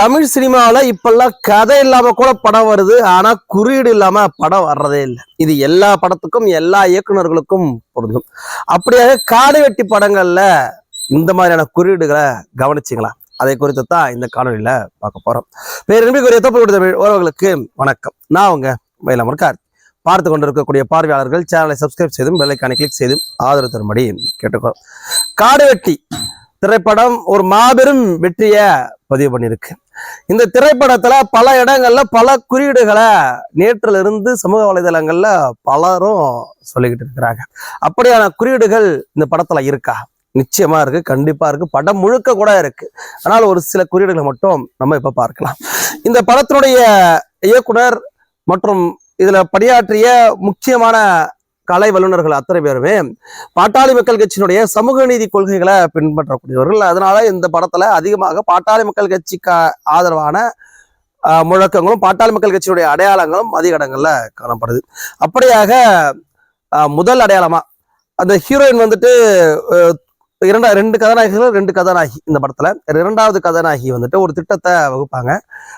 தமிழ் சினிமாவில் இப்பெல்லாம் கதை இல்லாமல் கூட படம் வருது. ஆனால் குறியீடு இல்லாமல் படம் வர்றதே இல்லை. இது எல்லா படத்துக்கும் எல்லா இயக்குனர்களுக்கும் பொருந்தும். அப்படியாக காடு வெட்டி இந்த மாதிரியான குறியீடுகளை கவனிச்சிங்களா அதை குறித்து தான் இந்த காணொலியில் பார்க்க போகிறோம் பேரன்பிற்குரிய தப்பு தமிழ் உறவுகளுக்கு வணக்கம். நான் உங்கள் மயிலாமர் கார்த்தி. பார்த்து கொண்டிருக்கக்கூடிய பார்வையாளர்கள் சேனலை சப்ஸ்கிரைப் செய்தும் பெல்லைக்கானை கிளிக் செய்தும் ஆதரவு தரும்படி கேட்டுக்கிறோம் காடு வெட்டி திரைப்படம் ஒரு மாபெரும் வெற்றியை பதிவு பண்ணியிருக்கு. இந்த திரைப்படத்துல பல இடங்கள்ல பல குறியீடுகளை நேற்றுல இருந்து சமூக வலைதளங்கள்ல பலரும் சொல்லிக்கிட்டு இருக்கிறாங்க. அப்படியான குறியீடுகள் இந்த படத்துல இருக்கா? நிச்சயமா இருக்கு கண்டிப்பா இருக்கு. படம் முழுக்க கூட இருக்கு. ஆனால் ஒரு சில குறியீடுகளை மட்டும் நம்ம இப்ப பார்க்கலாம். இந்த படத்தினுடைய இயக்குனர் மற்றும் இதுல பணியாற்றிய முக்கியமான கலை வல்லுநர்கள் அத்தனை பேருமே பாட்டாளி மக்கள் கட்சியினுடைய சமூக நீதி கொள்கைகளை பின்பற்றக்கூடியவர்கள். அதனால இந்த படத்துல அதிகமாக பாட்டாளி மக்கள் கட்சிக்கு ஆதரவான ஆஹ், முழக்கங்களும் பாட்டாளி மக்கள் கட்சியினுடைய அடையாளங்களும் அதிக இடங்கள்ல காணப்படுது. அப்படியாக முதல் அடையாளமா அந்த ஹீரோயின் வந்துட்டு இரண்டா ரெண்டு கதாநாயகிகள் ரெண்டு கதாநாயகி இந்த படத்தில். இரண்டாவது கதாநாயகி வந்துட்டு ஒரு திட்டத்தை வகுப்பாங்க.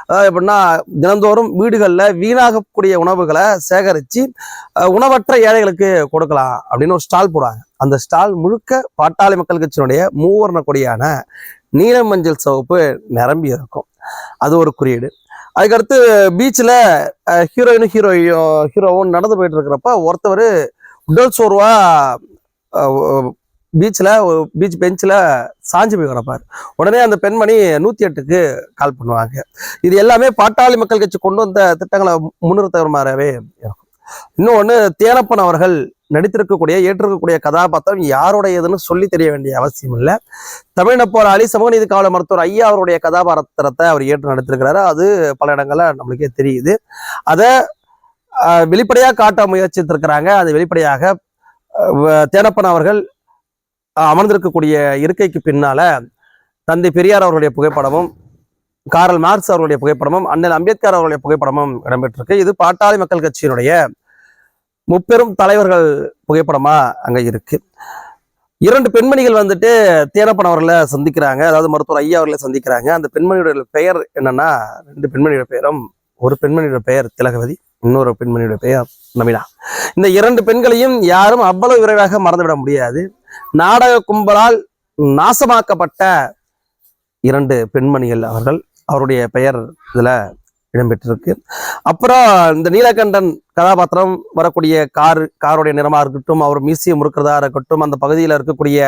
அதாவது எப்படின்னா தினந்தோறும் வீடுகளில் வீணாகக்கூடிய உணவுகளை சேகரித்து உணவற்ற ஏழைகளுக்கு கொடுக்கலாம் அப்படின்னு ஒரு ஸ்டால் போடுவாங்க. அந்த ஸ்டால் முழுக்க பாட்டாளி மக்கள் கட்சியினுடைய மூவர்ண கொடியான நீல மஞ்சள் சிவப்பு நிரம்பி இருக்கும். அது ஒரு குறியீடு. அதுக்கடுத்து பீச்சில் ஹீரோயினும் ஹீரோயோ ஹீரோவும் நடந்து போயிட்டு இருக்கிறப்ப ஒருத்தவர் உடல் சோர்வாக பீச்சில் பீச் பெஞ்சில் சாஞ்சு போய் கிடப்பார். உடனே அந்த பெண்மணி நூற்றி எட்டுக்கு கால் பண்ணுவாங்க. இது எல்லாமே பாட்டாளி மக்கள் கட்சி கொண்டு வந்த திட்டங்களை முன்னிறுத்தமாறவே இருக்கும். இன்னொன்று தேனப்பன் அவர்கள் நடித்திருக்கக்கூடிய ஏற்றிருக்கக்கூடிய கதாபாத்திரம் யாருடையதுன்னு சொல்லி தெரிய வேண்டிய அவசியம் இல்லை. தமிழின போராளி சமூக நீதி காவல மருத்துவர் ஐயா அவருடைய கதாபாத்திரத்தை அவர் ஏற்று நடத்திருக்கிறாரு. அது பல இடங்களில் நம்மளுக்கே தெரியுது. அதை வெளிப்படையாக காட்ட முயற்சித்திருக்கிறாங்க. அது வெளிப்படையாக தேனப்பன் அவர்கள் அமர்ந்திருக்கக்கூடிய இருக்கைக்கு பின்னால தந்தை பெரியார் அவர்களுடைய புகைப்படமும் காரல் மார்க்ஸ் அவர்களுடைய புகைப்படமும் அண்ணல் அம்பேத்கர் அவர்களுடைய புகைப்படமும் இடம்பெற்றிருக்கு. இது பாட்டாளி மக்கள் கட்சியினுடைய முப்பெரும் தலைவர்கள் புகைப்படமா அங்க இருக்கு. இரண்டு பெண்மணிகள் வந்துட்டு தேனப்பன் அவர்களை சந்திக்கிறாங்க. அதாவது மருத்துவர் ஐயா அவர்களை சந்திக்கிறாங்க. அந்த பெண்மணியுடைய பெயர் என்னன்னா ரெண்டு பெண்மணியோட பெயரும் ஒரு பெண்மணியோட பெயர் திலகவதி இன்னொரு பெண்மணியோட பெயர் நமினா. இந்த இரண்டு பெண்களையும் யாரும் அவ்வளவு விரைவாக மறந்துவிட முடியாது. நாடக கும்பலால் நாசமாக்கப்பட்ட இரண்டு பெண்மணிகள் அவர்கள். அவருடைய பெயர் இதுல இடம்பெற்றிருக்கு. அப்புறம் இந்த நீலகண்டன் கதாபாத்திரம் வரக்கூடிய கார் காருடைய நிறமாக இருக்கட்டும் அவர் மியூசியம் இருக்கிறதா இருக்கட்டும் அந்த பகுதியில் இருக்கக்கூடிய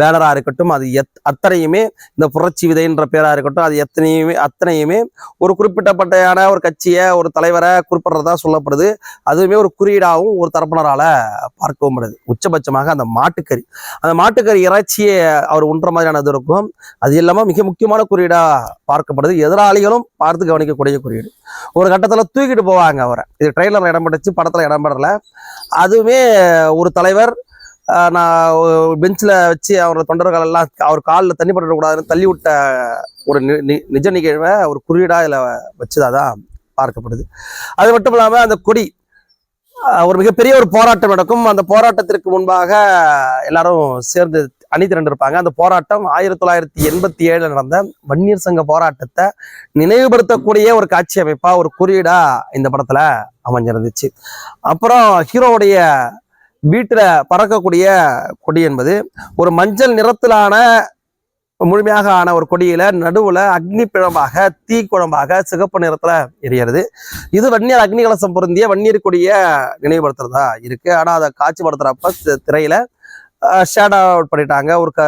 பேனராக இருக்கட்டும் அது எத் அத்தனையுமே இந்த புரட்சி விதைன்ற பேராக இருக்கட்டும் அது எத்தனையுமே அத்தனையுமே ஒரு குறிப்பிட்டப்பட்டையான ஒரு கட்சியை ஒரு தலைவரை குறிப்பிட்றதா சொல்லப்படுது. அதுவுமே ஒரு குறியீடாகவும் ஒரு தரப்பினரால் பார்க்கவும் படுது உச்சபட்சமாக அந்த மாட்டுக்கறி அந்த மாட்டுக்கறி இறைச்சியை அவர் உண்ற மாதிரியானது இருக்கும். அது இல்லாமல் மிக முக்கியமான குறியீடாக பார்க்கப்படுது. எதிராளிகளும் பார்த்து கவனிக்கக்கூடிய குறியீடு. ஒரு கட்டத்தில் தூக்கிட்டு போவாங்க அவரை. இது ட்ரெயிலர் இடம் பிடிச்சு படத்தில் இடம் பெறல அதுவுமே ஒரு தலைவர் நான் பெஞ்சில் வச்சு அவரோட தொண்டர்கள் எல்லாம் அவர் காலில் தண்ணி பட்டுக்கூடாதுன்னு தள்ளி விட்ட ஒரு நி- நி- நிஜ நிகழ்வை ஒரு குறியீடாக இதில் வச்சதாக தான் பார்க்கப்படுது. அது மட்டும் இல்லாமல் அந்த கொடி ஒரு மிகப்பெரிய ஒரு போராட்டம் நடக்கும். அந்த போராட்டத்திற்கு முன்பாக எல்லாரும் சேர்ந்து அணி திரண்டிருப்பாங்க. அந்த போராட்டம் ஆயிரத்தி தொள்ளாயிரத்தி எண்பத்தி ஏழுல நடந்த வன்னியர் சங்க போராட்டத்தை நினைவுபடுத்தக்கூடிய ஒரு காட்சி அமைப்பா ஒரு குறியீடா இந்த படத்துல அமைஞ்சிருந்துச்சு. அப்புறம் ஹீரோவுடைய வீட்டுல பறக்கக்கூடிய கொடி என்பது ஒரு மஞ்சள் நிறத்திலான முழுமையாக ஆன ஒரு கொடியில நடுவுல அக்னி பிழம்பாக தீ குழம்பாக சிகப்பு நிறத்துல எரியறது. இது வன்னியர் அக்னி கலசம் பொருந்திய வன்னியர் கொடிய நினைவுபடுத்துறதா இருக்கு. ஆனா அதை காட்சிப்படுத்துறப்ப திரையில ஷேட் அவுட் பண்ணிட்டாங்க. ஒரு க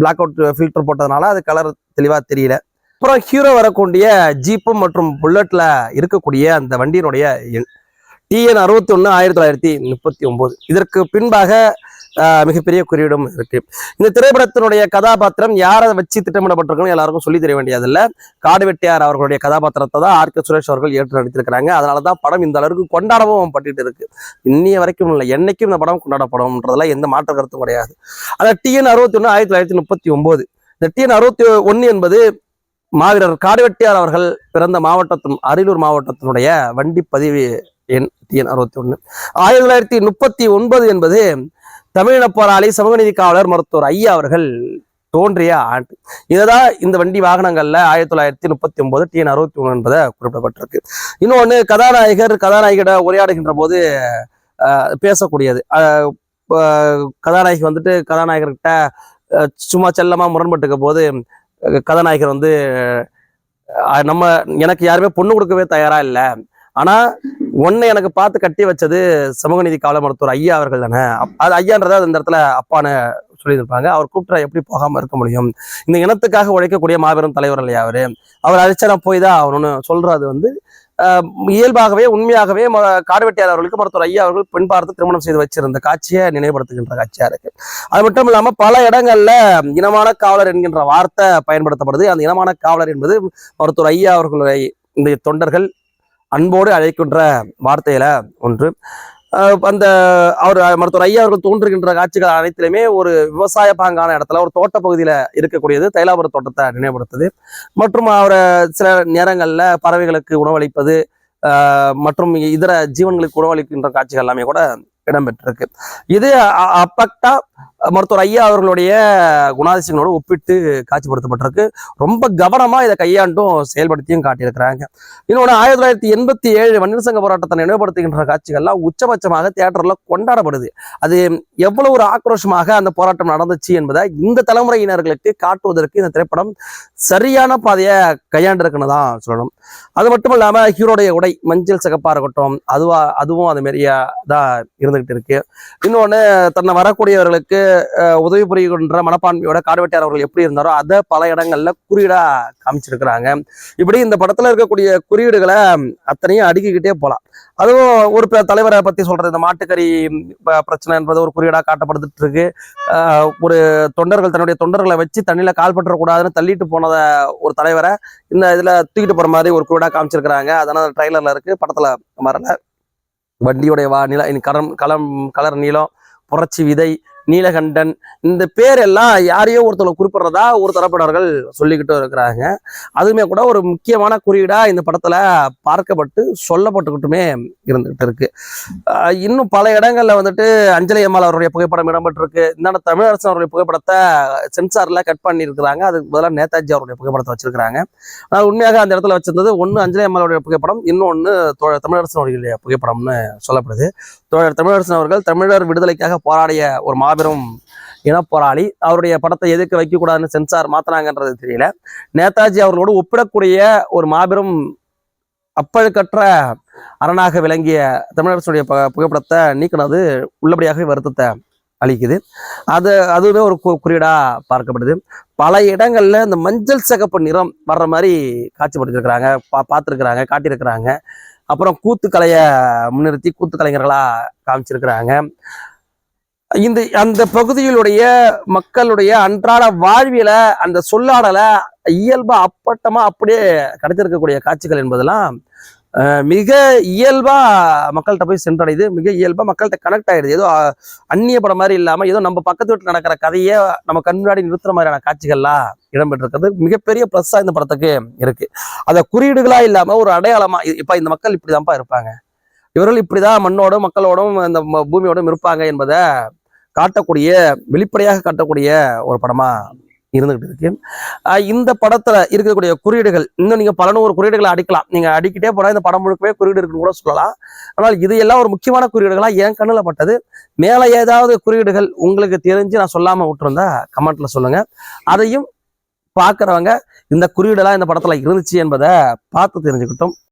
பிளாக் அவுட் ஃபில்டர் போட்டதுனால அது கலர் தெளிவா தெரியல. அப்புறம் ஹீரோ வரக்கூடிய ஜீப்பு மற்றும் புல்லட்ல இருக்கக்கூடிய அந்த வண்டியினுடைய எண் டிஎன் அறுபத்தி ஒன்று ஆயிரத்தி தொள்ளாயிரத்தி முப்பத்தி ஒன்பது. இதற்கு பின்பாக மிகப்பெரிய குறியீடும் இருக்கு. இந்த திரைப்படத்தினுடைய கதாபாத்திரம் யாரை வச்சு திட்டமிடப்பட்டிருக்குன்னு எல்லாருக்கும் சொல்லி தெரிய வேண்டியதில்லை. காடு வெட்டியார் அவர்களுடைய கதாபாத்திரத்தை தான் ஆர் கே சுரேஷ் அவர்கள் ஏற்று நடித்திருக்கிறாங்க. அதனால தான் படம் இந்த அளவுக்கு கொண்டாடவும் பட்டுட்டு இருக்கு. இன்னைய வரைக்கும் இல்லை. என்னைக்கும் இந்த படம் கொண்டாடப்படும்ன்றதுல எந்த மாற்ற கருத்தும் கிடையாது. அந்த டிஎன் அறுபத்தி ஒன்று ஆயிரத்தி தொள்ளாயிரத்தி முப்பத்தி ஒன்பது இந்த டிஎன் அறுபத்தி ஒன்று என்பது மாவீரர் காடுவெட்டியார் அவர்கள் பிறந்த மாவட்டத்தின் அரியலூர் மாவட்டத்தினுடைய வண்டி பதிவு எண் டிஎன் அறுபத்தி ஒன்று ஆயிரத்தி தொள்ளாயிரத்தி முப்பத்தி ஒன்பது என்பது தமிழின போராளி சமூக நீதி காவலர் மருத்துவர் ஐயா அவர்கள் தோன்றிய ஆண்டு. இதுதான் இந்த வண்டி வாகனங்கள்ல ஆயிரத்தி தொள்ளாயிரத்தி முப்பத்தி ஒன்பது டிஎன் அறுபத்தி ஒன்று என்பதை குறிப்பிடப்பட்டிருக்கு. இன்னொன்று கதாநாயகர் கதாநாயகிட உரையாடுகின்ற போது பேசக்கூடியது. கதாநாயகி வந்துட்டு கதாநாயகர்கிட்ட சும்மா செல்லமா முரண்பட்டுக்க போது கதாநாயகர் வந்து நம்ம எனக்கு யாருமே பொண்ணு கொடுக்கவே தயாரா இல்லை. ஆனால் ஒன்னை எனக்கு பார்த்து கட்டி வச்சது சமூக நீதி காவல மருத்துவர் ஐயா அவர்கள் தானே. அது ஐயான்றதை அந்த இடத்துல அப்பான்னு சொல்லியிருப்பாங்க அவர் கூப்பிட்டா எப்படி போகாமல் இருக்க முடியும்? இந்த இனத்துக்காக உழைக்கக்கூடிய மாபெரும் தலைவர் இல்லையா அவர்? அவர் அழைச்சா நான் போய் தான் ஆகணும்னு சொல்றது வந்து இயல்பாகவே உண்மையாகவே ம- காடுவெட்டியார் அவர்களுக்கு மருத்துவர் ஐயா அவர்கள் பெண் பார்த்து திருமணம் செய்து வச்சிருந்த காட்சியை நினைவுபடுத்துகின்ற காட்சியா இருக்கு. அது மட்டும் இல்லாம பல இடங்கள்ல இனமான காவலர் என்கின்ற வார்த்தை பயன்படுத்தப்படுது. அந்த இனமான காவலர் என்பது மருத்துவர் ஐயா அவர்களுடைய இந்த தொண்டர்கள் அன்போடு அழைக்கின்ற வார்த்தையில ஒன்று. அந்த அவர் மருத்துவர் ஐயா அவர்கள் தோன்றுகின்ற காட்சிகள் அனைத்திலுமே ஒரு விவசாய பாங்கான இடத்துல ஒரு தோட்ட பகுதியில இருக்கக்கூடியது தைலாபுர தோட்டத்தை நினைவுபடுத்துது. மற்றும் அவரை சில நேரங்கள்ல பறவைகளுக்கு உணவளிப்பது மற்றும் இதர ஜீவன்களுக்கு உணவளிக்கின்ற காட்சிகள் எல்லாமே கூட இடம்பெற்றிருக்கு. இது அ- மருத்துவர் ஐயா அவர்களுடைய குணாதிசயங்களோடு ஒப்பிட்டு காட்சிப்படுத்தப்பட்டிருக்கு. ரொம்ப கவனமா இதை கையாண்டும் செயல்படுத்தியும் காட்டியிருக்கிறாங்க. இன்னொன்று ஆயிரத்தி தொள்ளாயிரத்தி எண்பத்தி ஏழு வன்னியர் சங்க போராட்டத்தை நினைவுபடுத்துகின்ற காட்சிகள்லாம் உச்சபட்சமாக தேட்டரில் கொண்டாடப்படுது. அது எவ்வளவு ஒரு ஆக்ரோஷமாக அந்த போராட்டம் நடந்துச்சு என்பதை இந்த தலைமுறையினர்களுக்கு காட்டுவதற்கு இந்த திரைப்படம் சரியான பாதையை கையாண்டிருக்குன்னு தான் சொல்லணும். அது மட்டும் இல்லாம ஹீரோடைய உடை மஞ்சள் சிகப்பா இருக்கட்டும் அதுவா அதுவும் அது மாரியா தான் இருந்துகிட்டு இருக்கு. இன்னொன்று தன்னை வரக்கூடியவர்களுக்கு அஹ், உதவி புரிகின்ற மனப்பான்மையோட காடுவெட்டியார் அவர்கள் எப்படி இருந்தாரோ அதை பல இடங்கள்ல குறியீடா காமிச்சிருக்கிறாங்க. இப்படி இந்த படத்துல இருக்கக்கூடிய குறியீடுகளை அத்தனையும் அடுக்கிக்கிட்டே போகலாம் அதுவும் ஒரு ப- தலைவரை பத்தி சொல்றது இந்த மாட்டுக்கறி ப- பிரச்சனை என்பது ஒரு குறியீடா காட்டப்படுத்துட்டு இருக்கு ஆஹ் ஒரு தொண்டர்கள் தன்னுடைய தொண்டர்களை வச்சு தண்ணியில கால் பற்றக்கூடாதுன்னு தள்ளிட்டு போனத ஒரு தலைவரை இந்த இதுல தூக்கிட்டு போற மாதிரி ஒரு குறியீடா காமிச்சிருக்கிறாங்க. அதனால ட்ரைலர்ல இருக்கு படத்துல வரல. வண்டியுடைய வா நில கலம் களம் கலர் நீளம் புரட்சி விதை நீலகண்டன். இந்த பேரெல்லாம் யாரையோ ஒருத்தரை குறிப்பிடுறதா ஒரு தரப்பினர்கள் சொல்லிக்கிட்டும் இருக்கிறாங்க. அதுவுமே கூட ஒரு முக்கியமான குறியீடாக இந்த படத்தில் பார்க்கப்பட்டு சொல்லப்பட்டுக்கிட்டுமே இருந்துகிட்டு இருக்கு. இன்னும் பல இடங்களில் வந்துட்டு அஞ்சலி அம்மாள் அவருடைய புகைப்படம் இடம்பெற்றிருக்கு. இந்த தமிழரசன் அவருடைய புகைப்படத்தை சென்சாரில் கட் பண்ணியிருக்கிறாங்க. அதுக்கு பதிலாக நேதாஜி அவருடைய புகைப்படத்தை வச்சிருக்கிறாங்க. ஆனால் உண்மையாக அந்த இடத்துல வச்சிருந்தது ஒன்று அஞ்சலி அம்மாளுடைய புகைப்படம் இன்னொன்று தோழர் தமிழரசன் அவர்களுடைய புகைப்படம்னு சொல்லப்படுது. தமிழரசன் அவர்கள் தமிழர் விடுதலைக்காக போராடிய ஒரு மாபெரும் இனப்போராளி. அவருடைய படத்தை எதுக்கு வைக்கக்கூடாதுன்னு சென்சார் மாத்தினாங்கன்றது தெரியல. நேதாஜி அவர்களோடு ஒப்பிடக்கூடிய ஒரு மாபெரும் அப்பழுக்கற்ற அரணாக விளங்கிய தமிழரசுடைய ப புகைப்படத்தை நீக்கினது உள்ளபடியாகவே வருத்தத்தை அளிக்குது. அது அதுவே ஒரு கு- குறியீடா பார்க்கப்படுது. பல இடங்கள்ல இந்த மஞ்சள் சிகப்பு நிறம் வர்ற மாதிரி காட்சிப்படுத்திருக்கிறாங்க. பா பார்த்துருக்குறாங்க காட்டியிருக்கிறாங்க. அப்புறம் கூத்துக்கலையை முன்னிறுத்தி கூத்து கலைஞர்களா காமிச்சிருக்கிறாங்க. இந்த அந்த பகுதியிலுடைய மக்களுடைய அன்றாட வாழ்வியல அந்த சொல்லாடலை இயல்பா அப்பட்டமா அப்படியே கிடைச்சிருக்கக்கூடிய காட்சிகள் என்பதெல்லாம் மிக இயல்பா மக்கள்கிட்ட போய் சென்றடையுது. மிக இயல்பா மக்கள்கிட்ட கனெக்ட் ஆயிடுது. ஏதோ அந்நிய படம் மாதிரி இல்லாம ஏதோ நம்ம பக்கத்து வீட்டில் நடக்கிற கதையே நம்ம கண் முன்னாடி நிறுத்துற மாதிரியான காட்சிகள்லாம் இடம்பெற்றிருக்கிறது. மிகப்பெரிய ப்ளஸ்ஸா இந்த படத்துக்கு இருக்கு. அதை குறியீடுகளா இல்லாம ஒரு அடையாளமா இப்ப இந்த மக்கள் இப்படிதான்ப்பா இருப்பாங்க. இவர்கள் இப்படிதான் மண்ணோடும் மக்களோடும் இந்த ம- பூமியோடும் இருப்பாங்க என்பதை காட்டக்கூடிய வெளிப்படையாக காட்டக்கூடிய ஒரு படமா இருந்துகிட்டு இருக்கு. இந்த படத்துல இருக்கக்கூடிய குறியீடுகள் இன்னும் நீங்க பல நூறு குறியீடுகளை அடிக்கலாம். நீங்க அடிக்கிட்டே போனா இந்த படம் முழுக்கவே குறியீடு இருக்குன்னு கூட சொல்லலாம். ஆனால் இது எல்லாம் ஒரு முக்கியமான குறியீடுகளா என் கண்ணுல பட்டது. மேல ஏதாவது குறியீடுகள் உங்களுக்கு தெரிஞ்சு நான் சொல்லாம விட்டுருந்தா கமெண்ட்ல சொல்லுங்க. அதையும் பாக்குறவங்க இந்த குறியீடெல்லாம் இந்த படத்துல இருந்துச்சு என்பதை பார்த்து தெரிஞ்சுக்கிட்டோம்.